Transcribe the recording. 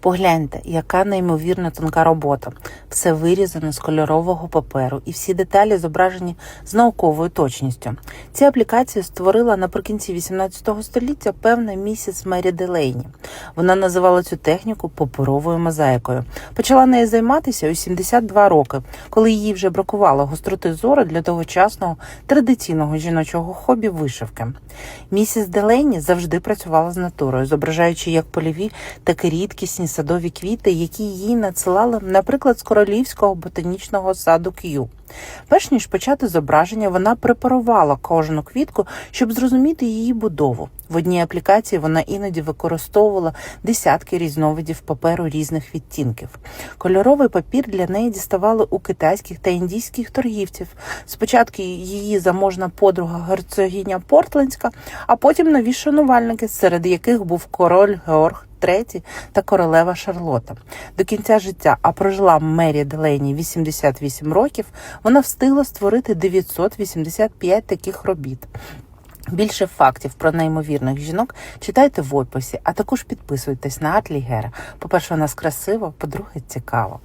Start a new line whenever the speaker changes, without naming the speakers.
Погляньте, яка неймовірна тонка робота. Все вирізано з кольорового паперу, і всі деталі зображені з науковою точністю. Ці аплікації створила наприкінці 18 століття певна місіс Мері Делейні. Вона називала цю техніку паперовою мозаїкою. Почала нею займатися у 72 роки, коли їй вже бракувало гостроти зору для тогочасного традиційного жіночого хобі вишивки. Місіс Делейні завжди працювала з натурою, зображаючи як польові, так і рідкісні садові квіти, які їй надсилали, наприклад, з королівського ботанічного саду К'ю. Перш ніж почати зображення, вона препарувала кожну квітку, щоб зрозуміти її будову. В одній аплікації вона іноді використовувала десятки різновидів паперу різних відтінків. Кольоровий папір для неї діставали у китайських та індійських торгівців. Спочатку її заможна подруга герцогиня Портландська, а потім нові шанувальники, серед яких був король Георг III та королева Шарлота. До кінця життя, а прожила Мері Делейні 88 років, вона встигла створити 985 таких робіт. Більше фактів про неймовірних жінок читайте в описі, а також підписуйтесь на Атлі Гера. По-перше, у нас красиво, по-друге, цікаво.